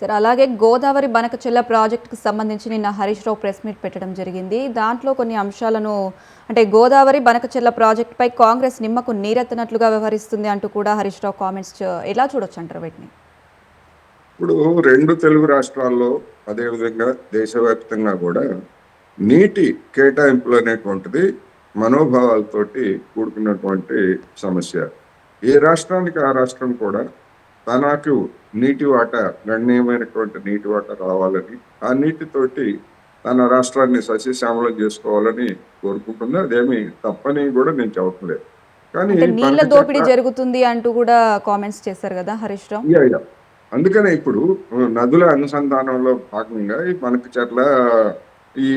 Sir అలాగే గోదావరి బనకచెల్ల ప్రాజెక్టుకు సంబంధించి నిన్న హరీష్ రావు ప్రెస్ మీట్ పెట్టడం జరిగింది. దాంట్లో కొన్ని అంశాలను అంటే గోదావరి బనకచెల్ల ప్రాజెక్టుపై కాంగ్రెస్ నిమ్మకు నీరెత్తనట్లుగా వ్యవహరిస్తుంది అంటూ కూడా హరీష్ రావు కామెంట్స్ ఎలా చూడొచ్చు అంటారు వీటిని? ఇప్పుడు రెండు తెలుగు రాష్ట్రాల్లో అదేవిధంగా దేశవ్యాప్తంగా కూడా నీటి కేటాయింపులు అనేటువంటిది మనోభావాలతోటి కూడుకున్నటువంటి సమస్య. ఏ రాష్ట్రానికి ఆ రాష్ట్రం కూడా తనకు నీటి వాటా గణనీయమైనటువంటి నీటి వాటా రావాలని ఆ నీటితోటి తన రాష్ట్రాన్ని సస్యశ్యామలం చేసుకోవాలని కోరుకుంటుంది. అదేమి తప్పని కూడా నేను చెప్పట్లేదు కానీ బనకచెట్ల- దోపిడీ జరుగుతుంది అంటూ కూడా కామెంట్స్ చేశారు కదా హరీష్ రావు. అందుకనే ఇప్పుడు నదుల అనుసంధానంలో భాగంగా ఈ మనకి చెట్ల ఈ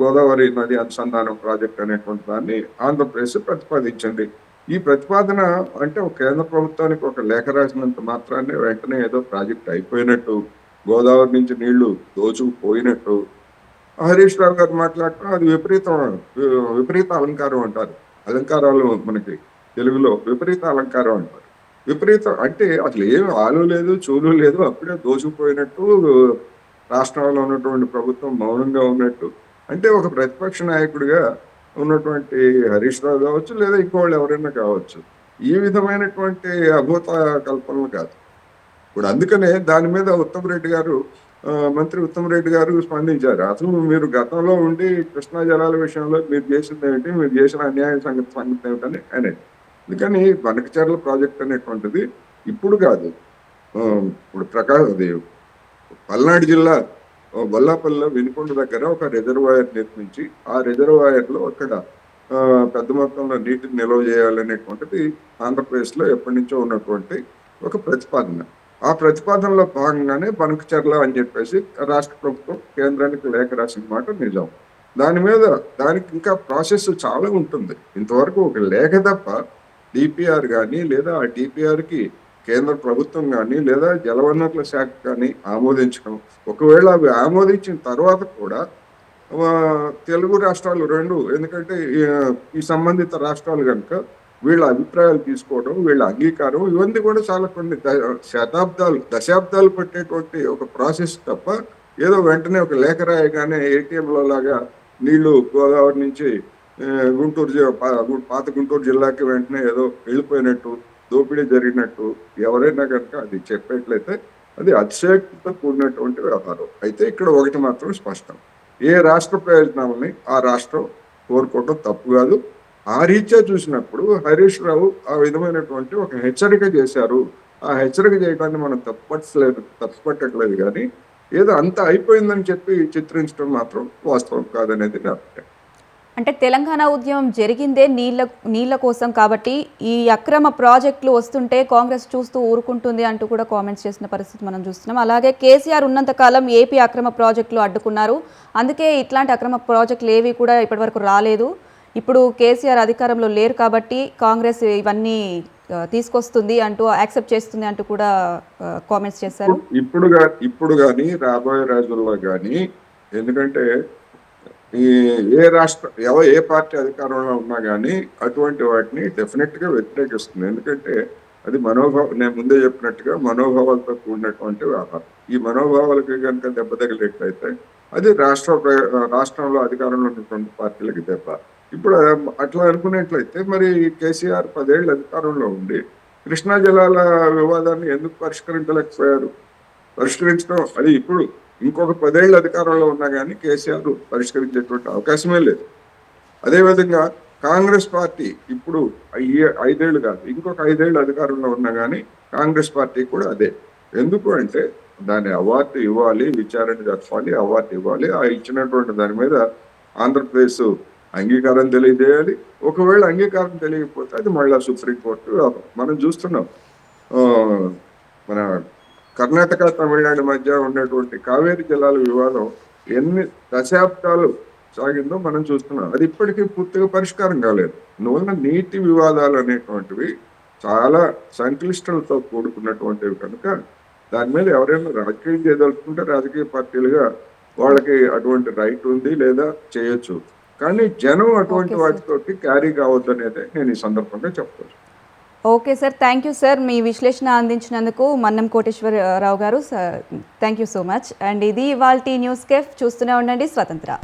గోదావరి నది అనుసంధానం ప్రాజెక్ట్ అనేటువంటి దాన్ని ఆంధ్రప్రదేశ్ ప్రతిపాదించింది. ఈ ప్రతిపాదన అంటే ఒక కేంద్ర ప్రభుత్వానికి ఒక లేఖ రాసినంత మాత్రాన్ని వెంటనే ఏదో ప్రాజెక్ట్ అయిపోయినట్టు గోదావరి నుంచి నీళ్ళు దోచుకుపోయినట్టు. హరీష్ రావు గారు మాట్లాడటం అది విపరీతం విపరీత అలంకారం అంటారు. అలంకారాలు మనకి తెలుగులో విపరీత అలంకారం అంటారు. విపరీతం అంటే అసలు ఏమి ఆలు లేదు చూలు లేదు అప్పుడే దోచుకుపోయినట్టు రాష్ట్రంలో ఉన్నటువంటి ప్రభుత్వం మౌనంగా ఉన్నట్టు. అంటే ఒక ప్రతిపక్ష నాయకుడిగా ఉన్నటువంటి హరీష్ రావు కావచ్చు లేదా ఇంకోళ్ళు ఎవరైనా కావచ్చు. ఈ విధమైనటువంటి అభూత కల్పనలు కాదు. ఇప్పుడు అందుకనే దాని మీద ఉత్తమ్ రెడ్డి గారు మంత్రి ఉత్తమ్ రెడ్డి గారు స్పందించారు. అసలు మీరు గతంలో ఉండి కృష్ణా జలాల విషయంలో మీరు చేసింది ఏమిటి? మీరు చేసిన అన్యాయం సంగతి సంగతి ఏమిటని ఆయన అందుకని బనకచర్ల ప్రాజెక్ట్ అనేటువంటిది ఇప్పుడు కాదు. ఇప్పుడు ప్రకాశ్ అది పల్నాడు జిల్లా వల్లాపల్లిలో బొల్లాపల్లిలో వెనుకొండ దగ్గర ఒక రిజర్వాయర్ నిర్మించి ఆ రిజర్వాయర్లో అక్కడ పెద్ద మొత్తంలో నీటిని నిల్వ చేయాలనేటువంటిది ఆంధ్రప్రదేశ్లో ఎప్పటి నుంచో ఉన్నటువంటి ఒక ప్రతిపాదన. ఆ ప్రతిపాదనలో భాగంగానే బనకచర్ల అని చెప్పేసి రాష్ట్ర ప్రభుత్వం కేంద్రానికి లేఖ రాసిన మాట నిజం. దాని మీద దానికి ఇంకా ప్రాసెస్ చాలా ఉంటుంది. ఇంతవరకు ఒక లేఖ తప్ప డిపిఆర్ కానీ లేదా ఆ డిపిఆర్కి కేంద్ర ప్రభుత్వం కానీ లేదా జలవనరుల శాఖ కానీ ఆమోదించడం. ఒకవేళ అవి ఆమోదించిన తర్వాత కూడా తెలుగు రాష్ట్రాలు రెండు ఎందుకంటే ఈ- సంబంధిత రాష్ట్రాలు కనుక వీళ్ళ అభిప్రాయాలు తీసుకోవడం వీళ్ళ అంగీకారం ఇవన్నీ కూడా చాలా కొన్ని ద- శతాబ్దాలు దశాబ్దాలు పట్టేటువంటి ఒక ప్రాసెస్ తప్ప ఏదో వెంటనే ఒక లేఖ రాయగానే ఏటీఎంలో లాగా నీళ్ళు గోదావరి నుంచి గుంటూరు జిల్లా పాత గుంటూరు జిల్లాకి వెంటనే ఏదో వెళ్ళిపోయినట్టు దోపిడీ జరిగినట్టు ఎవరైనా కనుక అది చెప్పేట్లయితే అది అతిశయక్తితో కూడినటువంటి వ్యవహారం అయితే ఇక్కడ ఒకటి మాత్రం స్పష్టం. ఏ రాష్ట్ర ప్రయోజనాలని ఆ రాష్ట్రం కోరుకోవటం తప్పు కాదు. ఆ రీత్యా చూసినప్పుడు హరీష్ రావు ఆ విధమైనటువంటి ఒక హెచ్చరిక చేశారు. ఆ హెచ్చరిక చేయడాన్ని మనం తప్పట్లేదు తప్పుపట్టట్లేదు కానీ ఏదో అంత అయిపోయిందని చెప్పి చిత్రించడం మాత్రం వాస్తవం కాదనేది నా అభిప్రాయం. అంటే తెలంగాణ ఉద్యమం జరిగిందే నీళ్ళ నీళ్ళ కోసం కాబట్టి ఈ అక్రమ ప్రాజెక్టులు వస్తుంటే కాంగ్రెస్ చూస్తూ ఊరుకుంటుంది అంటూ కూడా కామెంట్స్ చేసిన పరిస్థితి మనం చూస్తున్నాం. అలాగే కేసీఆర్ ఉన్నంత కాలం ఏపీ అక్రమ ప్రాజెక్టులు అడ్డుకున్నారు. అందుకే ఇట్లాంటి అక్రమ ప్రాజెక్టులు ఏవి కూడా ఇప్పటివరకు రాలేదు. ఇప్పుడు కేసీఆర్ అధికారంలో లేరు కాబట్టి కాంగ్రెస్ ఇవన్నీ తీసుకొస్తుంది అంటూ యాక్సెప్ట్ చేస్తుంది అంటూ కూడా కామెంట్స్ చేశారు. ఇప్పుడు ఇప్పుడు కానీ రాబోయే రోజుల్లో కానీ ఎందుకంటే ఈ ఏ రాష్ట్ర ఎవ ఏ పార్టీ అధికారంలో ఉన్నా కానీ అటువంటి వాటిని డెఫినెట్గా వ్యతిరేకిస్తుంది. ఎందుకంటే అది మనోభావ నేను ముందే చెప్పినట్టుగా మనోభావాలతో కూడినటువంటి వ్యాపారం. ఈ మనోభావాలకి కనుక దెబ్బ తగిలేట్లయితే అది రాష్ట్ర రాష్ట్రంలో అధికారంలో ఉన్నటువంటి పార్టీలకి దెబ్బ. ఇప్పుడు అట్లా అనుకున్నట్లయితే మరి కేసీఆర్ పదేళ్ళు అధికారంలో ఉండి కృష్ణా జలాల వివాదాన్ని ఎందుకు పరిష్కరించలేకపోయారు? పరిష్కరించడం అది ఇప్పుడు ఇంకొక పదేళ్ళు అధికారంలో ఉన్నా కానీ కేసీఆర్ పరిష్కరించేటువంటి అవకాశమే లేదు. అదేవిధంగా కాంగ్రెస్ పార్టీ ఇప్పుడు ఐదేళ్ళు కాదు ఇంకొక ఐదేళ్ళు అధికారంలో ఉన్నా కానీ కాంగ్రెస్ పార్టీ కూడా అదే. ఎందుకు అంటే దాని అవార్డు ఇవ్వాలి విచారణ జరపాలి అవార్డు ఇవ్వాలి ఆ ఇచ్చినటువంటి దాని మీద ఆంధ్రప్రదేశ్ అంగీకారం తెలియజేయాలి. ఒకవేళ అంగీకారం తెలియకపోతే అది మళ్ళా సుప్రీంకోర్టు మనం చూస్తున్నాం. మన కర్ణాటక తమిళనాడు మధ్య ఉన్నటువంటి కావేరి జలాల వివాదం ఎన్ని దశాబ్దాలు సాగిందో మనం చూస్తున్నాం. అది ఇప్పటికీ పూర్తిగా పరిష్కారం కాలేదు. అందువల్ల నీటి వివాదాలు అనేటువంటివి చాలా సంక్లిష్టలతో కూడుకున్నటువంటివి కనుక దాని మీద ఎవరైనా రాజకీయం చేయదలుచుకుంటే రాజకీయ పార్టీలుగా వాళ్ళకి అటువంటి రైట్ ఉంది లేదా చేయొచ్చు. కానీ జనం అటువంటి. వాటితోటి క్యారీ కావద్దు అనేది నేను ఈ సందర్భంగా చెప్తాను okay sir thank you sir. మీ విశ్లేషణ అందించినందుకు మన్నం కోటేశ్వరరావు గారు. Thank you so much. And ఇది ఇవాళ న్యూస్ కేఫ్. చూస్తూనే ఉండండి. స్వతంత్ర.